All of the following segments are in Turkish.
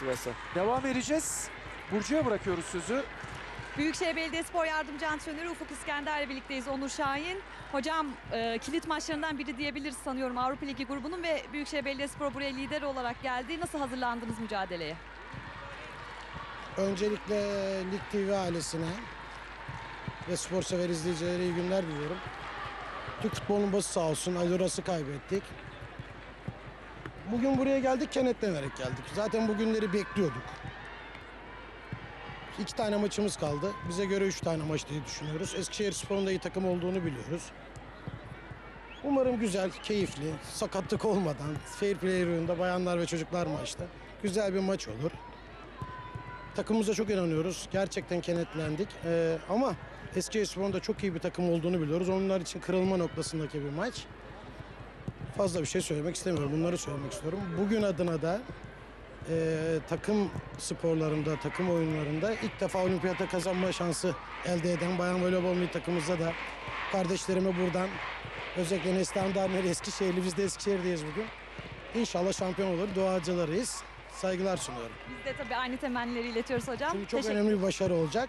Sivas'a. Devam edeceğiz. Burcu'ya bırakıyoruz sözü. Büyükşehir Belediyespor Yardımcı Antrenörü Ufuk İskender'le birlikteyiz Onur Şahin. Hocam e, kilit maçlarından biri diyebiliriz sanıyorum Avrupa Ligi grubunun ve Büyükşehir Belediyespor buraya lider olarak geldi. Nasıl hazırlandınız mücadeleye? Öncelikle Lig TV ailesine ve spor sever izleyicilere iyi günler diliyorum. Türk futbolunun bası sağ olsun. Adorası kaybettik. Bugün buraya geldik kenetlenerek geldik. Zaten bugünleri bekliyorduk. İki tane maçımız kaldı. Bize göre üç tane maç diye düşünüyoruz. Eskişehir Spor'un da iyi takım olduğunu biliyoruz. Umarım güzel, keyifli, sakatlık olmadan, fair play oyunda bayanlar ve çocuklar maçta güzel bir maç olur. Takımımıza çok inanıyoruz. Gerçekten kenetlendik. Ee, ama Eskişehirspor'un da çok iyi bir takım olduğunu biliyoruz. Onlar için kırılma noktasındaki bir maç. Fazla bir şey söylemek istemiyorum. Bunları söylemek istiyorum. Bugün adına da e, takım sporlarında, takım oyunlarında ilk defa olimpiyata kazanma şansı elde eden bayan voleybol milli takımımıza da kardeşlerime buradan özellikle Neslihan Darner Eskişehirli, biz de Eskişehir'deyiz bugün. İnşallah şampiyon olur. Duacılarıyız. Saygılar sunuyorum. Biz de tabii aynı temennileri iletiyoruz hocam. Çünkü çok Teşekkür- önemli bir başarı olacak.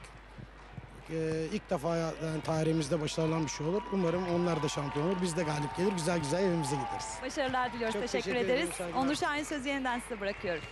Ee, ilk defa yani tarihimizde başarılan bir şey olur. Umarım onlar da şampiyon olur. Biz de galip gelir. Güzel güzel evimize gideriz. Başarılar diliyoruz. Çok teşekkür, teşekkür ederiz. Onur Şahin sözü yeniden size bırakıyorum.